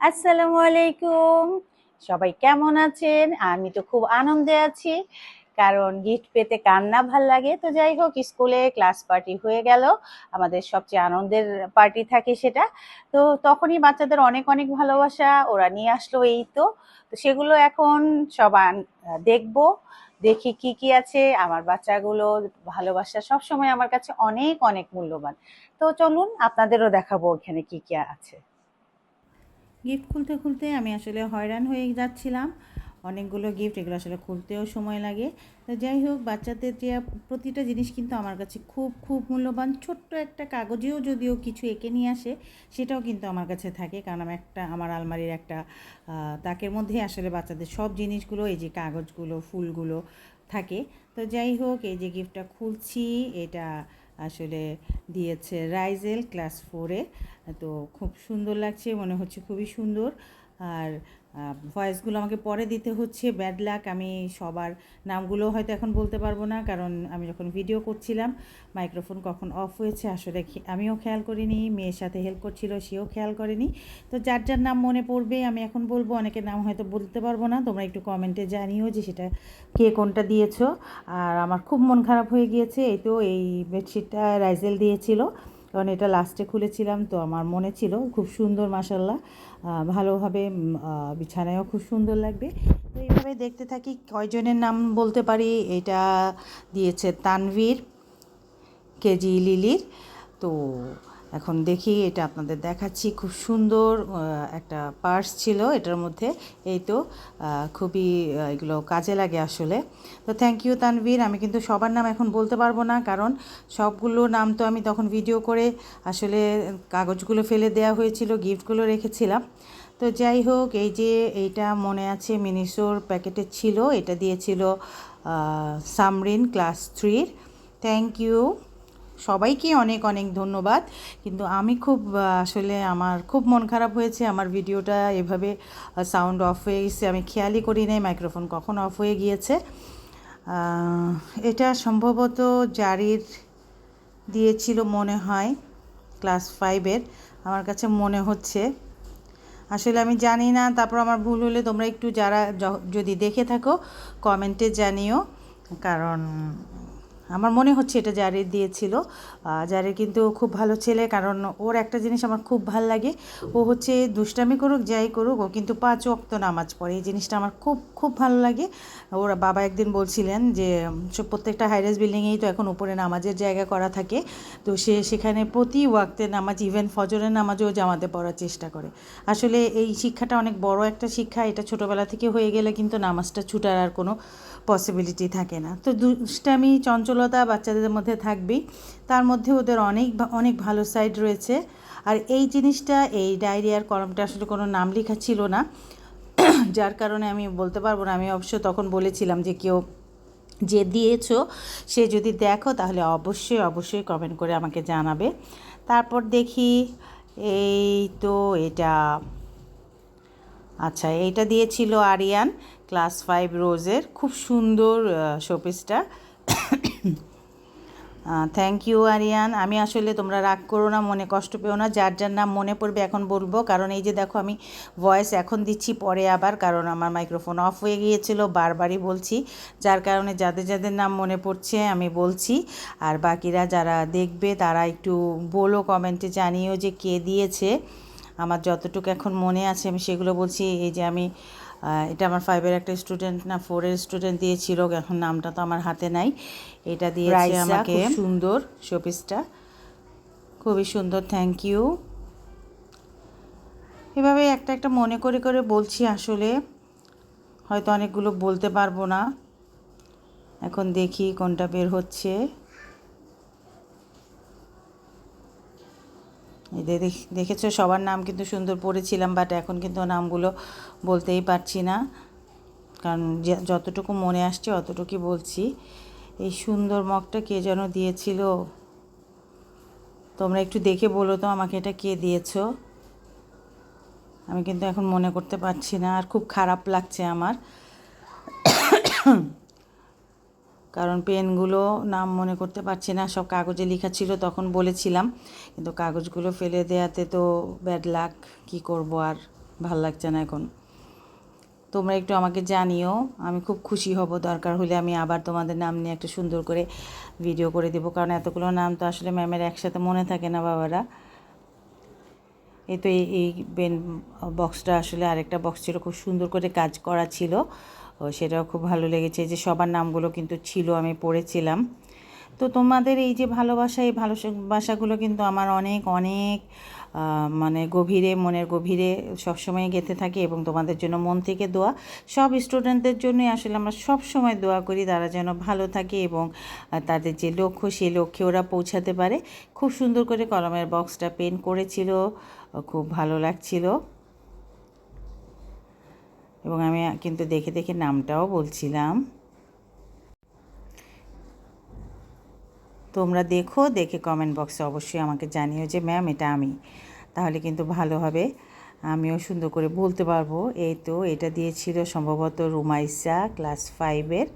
আসসালামু আলাইকুম। সবাই কেমন আছেন? আমি তো খুব আনন্দে আছি, কারণ গিফট পেতে কান্না ভালো লাগে? তো যাই হোক, স্কুলে ক্লাস পার্টি হয়ে গেল, আমাদের সবচেয়ে আনন্দের পার্টি থাকে সেটা। তো তখনই বাচ্চাদের অনেক অনেক ভালোবাসা ওরা নিয়ে আসলো এই তো। তো সেগুলো এখন সব দেখব, দেখি কি কি আছে। আমার বাচ্চাগুলো ভালোবাসা সবসময় আমার কাছে অনেক অনেক মূল্যবান। তো চলুন, আপনাদেরও দেখাবো ওখানে কি কি আছে। গিফট খুলতে খুলতে আমি আসলে হয়রান হয়ে যাচ্ছিলাম। অনেকগুলো গিফট এগুলো আসলে খুলতেও সময় লাগে। তো যাই হোক, বাচ্চাদের যে প্রতিটা জিনিস কিন্তু আমার কাছে খুব খুব মূল্যবান। ছোট্ট একটা কাগজেও যদিও কিছু এঁকে নিয়ে আসে, সেটাও কিন্তু আমার কাছে থাকে। কারণ আমি একটা, আমার আলমারির একটা তাকের মধ্যে আসলে বাচ্চাদের সব জিনিসগুলো, এই যে কাগজগুলো, ফুলগুলো থাকে। তো যাই হোক, এই যে গিফটটা খুলছি, এটা আসলে দিয়েছে রাইজেল ক্লাস ফোরে তো খুব সুন্দর লাগছে মনে হচ্ছে খুবই সুন্দর। আর ভয়েসগুলো আমাকে পরে দিতে হচ্ছে। ব্যাড লাক আমি সবার নামগুলো হয়তো এখন বলতে পারব না, কারণ আমি যখন ভিডিও করছিলাম মাইক্রোফোন কখন অফ হয়েছে, আসলে আমিও খেয়াল করিনি, মেয়ের সাথে হেল্প করছিল, সেও খেয়াল করেনি। তো যার যার নাম মনে পড়বে, আমি এখন বলব, অনেকের নাম হয়তো বলতে পারব না, তোমরা একটু কমেন্টে জানিও যে সেটা কে কোনটা দিয়েছ। আর আমার খুব মন খারাপ হয়ে গিয়েছে, এই তো এই বেডশিটটা রাইজেল দিয়েছিল। কারণ এটা লাস্টে খুলেছিলাম, তো আমার মনে ছিল খুব সুন্দর মাসাল্লাহ ভালোভাবে বিছানায়ও খুব সুন্দর লাগবে। তো এইভাবে দেখতে থাকি, কয়জনের নাম বলতে পারি? এটা দিয়েছে তানভীর, কেজি লিলির। তো এখন দেখি এটা আপনাদের দেখাচ্ছি। খুব সুন্দর একটা পার্স ছিল এটার মধ্যে। এই তো খুবই এগুলো কাজে লাগে আসলে। তো থ্যাংক ইউ তানভীর। আমি কিন্তু সবার নাম এখন বলতে পারব না, কারণ সবগুলো নাম তো আমি তখন ভিডিও করে আসলে কাগজগুলো ফেলে দেওয়া হয়েছিল গিফটগুলো রেখেছিলাম। তো যাই হোক, এই যে এইটা মনে আছে মিনিসোর প্যাকেটে ছিল। এটা দিয়েছিল সামরিন ক্লাস থ্রির। থ্যাংক ইউ সবাইকে অনেক অনেক ধন্যবাদ। কিন্তু আমি খুব আসলে আমার খুব মন খারাপ হয়েছে, আমার ভিডিওটা এভাবে সাউন্ড অফ হয়ে গেছে। আমি খেয়ালই করি নাই মাইক্রোফোন কখন অফ হয়ে গিয়েছে। এটা সম্ভবত জারির দিয়েছিল মনে হয় ক্লাস ফাইভের আমার কাছে মনে হচ্ছে। আসলে আমি জানি না, তারপর আমার ভুল হলে তোমরা একটু যারা যদি দেখে থাকো কমেন্টে জানিও। কারণ আমার মনে হচ্ছে এটা জারির দিয়েছিল। জারির কিন্তু খুব ভালো ছেলে, কারণ ওর একটা জিনিস আমার খুব ভালো লাগে। ও হচ্ছে দুষ্টামি করুক, যাই করুক, ও কিন্তু পাঁচ ওয়াক্ত নামাজ পড়ে। এই জিনিসটা আমার খুব খুব ভালো লাগে। ওর বাবা একদিন বলছিলেন যে প্রত্যেকটা হাইরাইজ বিল্ডিংয়েই তো এখন উপরে নামাজের জায়গা করা থাকে। তো সে সেখানে প্রতি ওয়াক্তে নামাজ ইভেন ফজরের নামাজও জামাতে পড়ার চেষ্টা করে। আসলে এই শিক্ষাটা অনেক বড় একটা শিক্ষা। এটা ছোটোবেলা থেকে হয়ে গেলে কিন্তু নামাজটা ছুটার আর কোনো পসিবিলিটি থাকে না। তো দুষ্টামি, চঞ্চলতা বাচ্চাদের মধ্যে থাকবেই। তার মধ্যে ওদের অনেক অনেক ভালো সাইড রয়েছে। আর এই জিনিসটা, এই ডায়রিয়ার কলমটা আসলে কোনো নাম লেখা ছিল না। যার কারণে আমি বলতে পারব না। আমি অবশ্য তখন বলেছিলাম যে কেউ যে দিয়েছ, সে যদি দেখো তাহলে অবশ্যই অবশ্যই কমেন্ট করে আমাকে জানাবে। তারপর দেখি, এই তো এটা আচ্ছা এইটা দিয়েছিল আরিয়ান। ক্লাস ফাইভ রোজের খুব সুন্দর শোপিসটা থ্যাংক ইউ আরিয়ান। আমি আসলে তোমরা রাগ করো না, মনে কষ্ট পেও না। যার যার নাম মনে পড়বে এখন বলব। কারণ এই যে দেখো, আমি ভয়েস এখন দিচ্ছি, পরে আবার, কারণ আমার মাইক্রোফোন অফ হয়ে গিয়েছিল, বারবারই বলছি। যার কারণে যাদের যাদের নাম মনে পড়ছে, আমি বলছি। আর বাকিরা যারা দেখবে, তারা একটু বলো কমেন্টে জানিও যে কে দিয়েছে। আমার যতটুকু এখন মনে আছে আমি সেগুলো বলছি এই যে আমি এটা আমার ফাইভের একটা স্টুডেন্ট না ফোরের স্টুডেন্ট দিয়েছিল এখন নামটা তো আমার হাতে নাই। এটা দিয়েছে আমাকে সুন্দর। শোপিসটা খুবই সুন্দর থ্যাংক ইউ এভাবে একটা একটা মনে করে করে বলছি আসলে হয়তো অনেকগুলো বলতে পারব না। এখন দেখি কোনটা বের হচ্ছে এই যে দেখ- দেখেছ সবার নাম কিন্তু সুন্দর পড়েছিলাম বাট এখন কিন্তু নামগুলো বলতেই পারছি না। কারণ যতটুকু মনে আসছে অতটুকুই বলছি। এই সুন্দর মগটা কে যেন দিয়েছিল? তোমরা একটু দেখে বলো তো আমাকে এটা কে দিয়েছ? আমি কিন্তু এখন মনে করতে পারছি না, আর খুব খারাপ লাগছে আমার। কারণ পেনগুলো নাম মনে করতে পারছি না, সব কাগজে লেখা ছিল, তখন বলেছিলাম। কিন্তু কাগজগুলো ফেলে দেয়াতে তো ব্যাড লাক কি করব আর, ভালো লাগছে না এখন। তোমরা একটু আমাকে জানিও, আমি খুব খুশি হব, দরকার হলে আমি আবার তোমাদের নাম নিয়ে একটা সুন্দর করে ভিডিও করে দেবো, কারণ এতগুলো নাম তো আসলে ম্যামের একসাথে মনে থাকে না বাবারা। এই তো এই এই পেন বক্সটা আসলে আরেকটা বক্স ছিল, খুব সুন্দর করে কাজ করা ছিল। ও সেটাও খুব ভালো লেগেছে যে সবার নামগুলো কিন্তু ছিল, আমি পড়েছিলাম। তো তোমাদের এই যে ভালোবাসা, এই ভালোবাসাগুলো কিন্তু আমার অনেক অনেক মানে গভীরে, মনের গভীরে সবসময় গেঁথে থাকে এবং তোমাদের জন্য মন থেকে দোয়া। সব স্টুডেন্টদের জন্যই আসলে আমরা সব সময় দোয়া করি তারা যেন ভালো থাকে এবং তাদের যে লক্ষ্য সেই লক্ষ্যে ওরা পৌঁছাতে পারে। খুব সুন্দর করে কলমের বক্সটা পেন করেছিল, খুব ভালো লাগছিল। এবং আমি কিন্তু দেখে দেখে নামটাও বলছিলাম। তোমরা দেখো, দেখে কমেন্ট বক্সে অবশ্যই আমাকে জানিও যে ম্যাম এটা আমি। তাহলে কিন্তু ভালো হবে। আমিও সুন্দর করে বলতে পারব। এই তো, এটা দিয়েছিল সম্ভবত রুমাইসা ক্লাস ফাইভের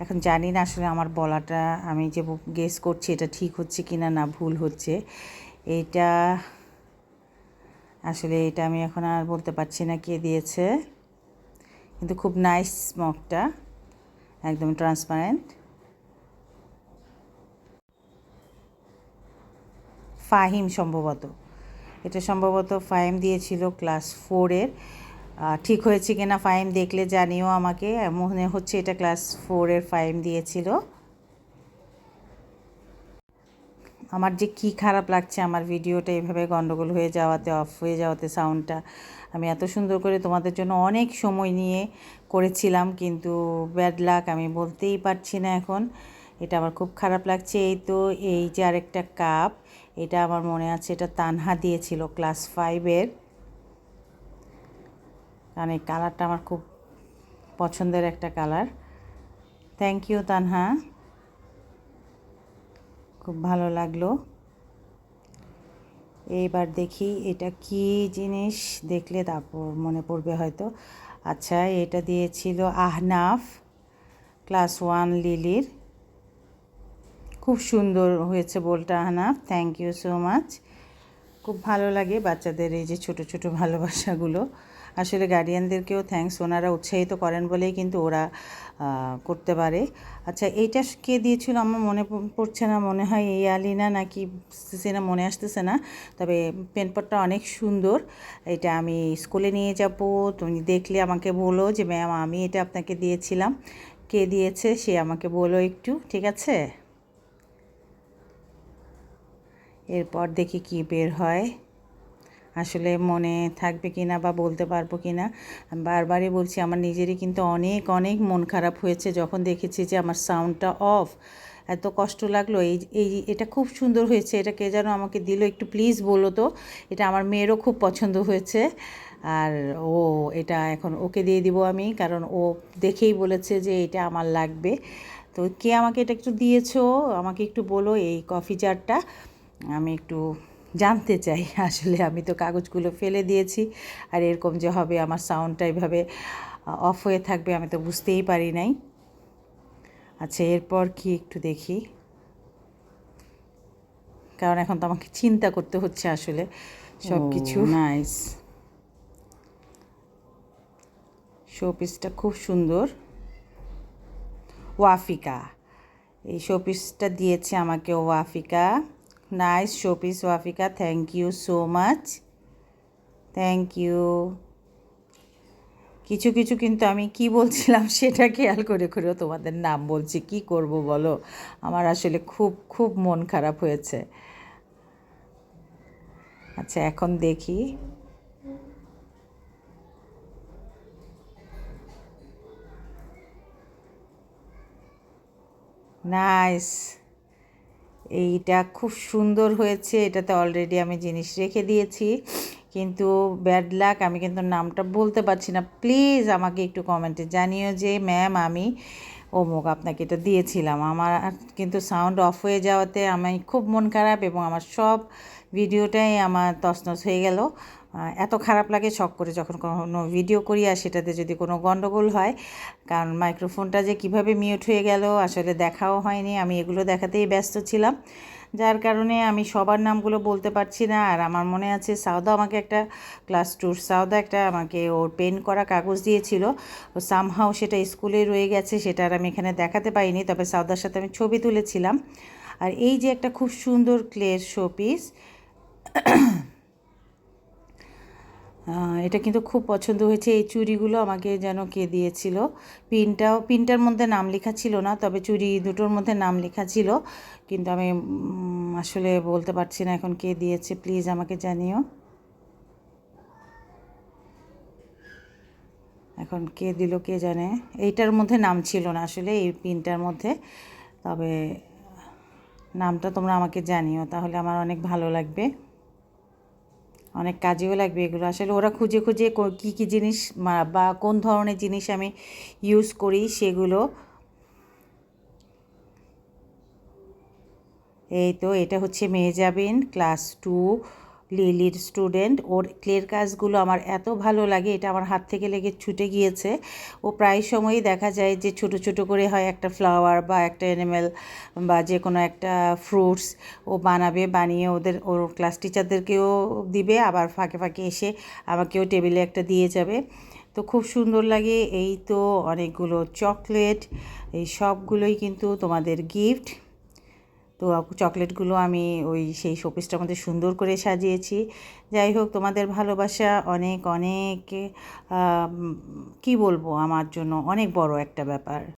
এখন জানি না আসলে আমার বলাটা, আমি যে গেস করছি এটা ঠিক হচ্ছে কি না না ভুল হচ্ছে। এইটা আসলে এটা আমি এখন আর বলতে পারছি না কে দিয়েছে। কিন্তু খুব নাইস স্মকটা একদম ট্রান্সপারেন্ট ফাহিম সম্ভবত। এটা সম্ভবত ফাহিম দিয়েছিল ক্লাস ফোরের ঠিক হয়েছে কিনা ফাইম দেখলে জানিও আমাকে। মনে হচ্ছে এটা ক্লাস ফোরের ফাইম দিয়েছিল। আমার যে কি খারাপ লাগছে আমার ভিডিওটা এভাবে গন্ডগোল হয়ে যাওয়াতে অফ হয়ে যাওয়াতে সাউন্ডটা আমি এত সুন্দর করে তোমাদের জন্য অনেক সময় নিয়ে করেছিলাম, কিন্তু ব্যাড লাক আমি বলতেই পারছি না এখন। এটা আমার খুব খারাপ লাগছে। এই তো, এই যে আরেকটা কাপ এটা আমার মনে আছে এটা তানহা দিয়েছিল ক্লাস ফাইভের কারণ এই কালারটা আমার খুব পছন্দের একটা কালার থ্যাংক ইউ তানহা। খুব ভালো লাগল। এইবার দেখি এটা কি জিনিস? দেখলে তারপর মনে পড়বে হয়তো। আচ্ছা এটা দিয়েছিল আহনাফ, ক্লাস ওয়ান লিলির। খুব সুন্দর হয়েছে বলটা, Ahnaf. Thank you so much খুব ভালো লাগে বাচ্চাদের এই যে ছোট ছোট ভালোবাসাগুলো। আসলে গার্ডিয়ানদেরকেও থ্যাঙ্কস ওনারা উৎসাহিত করেন বলেই কিন্তু ওরা করতে পারে। আচ্ছা এইটা কে দিয়েছিল? আমার মনে পড়ছে না, মনে হয় এই আলিনা নাকি সেটা মনে আসতেছে না। তবে পেনপটটা অনেক সুন্দর। এটা আমি স্কুলে নিয়ে যাব। তুমি দেখলে আমাকে বলো যে, ম্যাম, আমি এটা আপনাকে দিয়েছিলাম। কে দিয়েছে? সে আমাকে বলো একটু, ঠিক আছে? এরপর দেখি কি বের হয়। আসলে মনে থাকবে কি না বা বলতে পারব কি না বারবারই বলছি আমার নিজেরই কিন্তু অনেক অনেক মন খারাপ হয়েছে যখন দেখেছি যে আমার সাউন্ডটা অফ। এত কষ্ট লাগল, এই এই এটা খুব সুন্দর হয়েছে, এটা কে যেন আমাকে দিল একটু প্লিজ বলো তো, এটা আমার মেয়েরও খুব পছন্দ হয়েছে। আর ও, এটা এখন ওকে দিয়ে দিব আমি, কারণ ও দেখেই বলেছে যে এটা আমার লাগবে। তো কে আমাকে এটা একটু দিয়েছ, আমাকে একটু বলো এই কফি জারটা, আমি একটু জানতে চাই আসলে আমি তো কাগজগুলো ফেলে দিয়েছি। আর এরকম যে হবে আমার সাউন্ডটা এভাবে অফ হয়ে থাকবে আমি তো বুঝতেই পারি নাই। আচ্ছা এরপর কি একটু দেখি। কারণ এখন তো আমাকে চিন্তা করতে হচ্ছে আসলে সব কিছু নাইস শো পিসটা খুব সুন্দর। ওয়াফিকা এই শো পিসটা দিয়েছে আমাকে Wafika. Nice showpiece Wafika thank you so much thank you কিছু কিছু কিন্তু আমি কি বলছিলাম সেটা খেয়াল করে, করেও তোমাদের নাম বলছি। কি করব বলো? আমার আসলে খুব খুব মন খারাপ হয়েছে। আচ্ছা এখন দেখি। নাইস এইটা খুব সুন্দর হয়েছে, এটাতে অলরেডি আমি জিনিস রেখে দিয়েছি। কিন্তু ব্যাড লাক আমি কিন্তু নামটা বলতে পারছি না। প্লিজ আমাকে একটু কমেন্টে জানিও যে ম্যাম আমি অমুক আপনাকে এটা দিয়েছিলাম। আমার কিন্তু সাউন্ড অফ হয়ে যাওয়াতে আমি খুব মন খারাপ এবং আমার সব ভিডিওটাই আমার তসনস হয়ে গেল। এত খারাপ লাগে শখ করে যখন কোনো ভিডিও করি আর সেটাতে যদি কোনো গন্ডগোল হয়, কারণ মাইক্রোফোনটা যে কীভাবে মিউট হয়ে গেল, আসলে দেখাও হয়নি, আমি এগুলো দেখাতেই ব্যস্ত ছিলাম। যার কারণে আমি সবার নামগুলো বলতে পারছি না, আর আমার মনে আছে সাউদা আমাকে একটা ক্লাস টুর সাউদা একটা আমাকে ওর পেন করা কাগজ দিয়েছিল, ও সামহাও সেটা স্কুলে রয়ে গেছে, সেটা আর আমি এখানে দেখাতে পাইনি তবে সাউদার সাথে আমি ছবি তুলেছিলাম। আর এই যে একটা খুব সুন্দর ক্লের শোপিস এটা কিন্তু খুব পছন্দ হয়েছে। এই চুড়িগুলো আমাকে যেন কে দিয়েছিল। পিনটাও, পিনটার মধ্যে নাম লেখা ছিল না, তবে চুড়ি দুটোর মধ্যে নাম লেখা ছিল। কিন্তু আমি আসলে বলতে পারছি না এখন কে দিয়েছে। প্লিজ আমাকে জানিও। এখন কে দিল, কে জানে? এইটার মধ্যে নাম ছিল না আসলে, এই পিনটার মধ্যে। তবে, নামটা তোমরা আমাকে জানিও, তাহলে আমার অনেক ভালো লাগবে। অনেক কাজেও লাগবে এগুলো। আসলে ওরা খুঁজে খুঁজে কো- কী জিনিস বা কোন ধরনের জিনিস আমি ইউজ করি সেগুলো। এই তো এটা হচ্ছে মেহজাবিন ক্লাস টু লিলির স্টুডেন্ট। ওর ক্লের কাজগুলো আমার এত ভালো লাগে, এটা আমার হাত থেকে লেগে ছুটে গিয়েছে। ও প্রায় সময়ই দেখা যায় যে ছোট ছোট করে হয় একটা ফ্লাওয়ার বা একটা অ্যানিমেল বা যে কোনো একটা ফ্রুটস ও বানাবে, বানিয়ে ওদের, ওর ক্লাস টিচারদেরকেও দিবে, আবার ফাঁকে ফাঁকে এসে আমাকেও টেবিলে একটা দিয়ে যাবে। তো খুব সুন্দর লাগে, এই তো অনেকগুলো চকলেট এই সবগুলোই কিন্তু তোমাদের গিফট তো চকলেটগুলো আমি ওই সেই শোপিসটার মধ্যে সুন্দর করে সাজিয়েছি। যাই হোক, তোমাদের ভালোবাসা অনেক অনেক কি বলব আমার জন্য? অনেক বড় একটা ব্যাপার।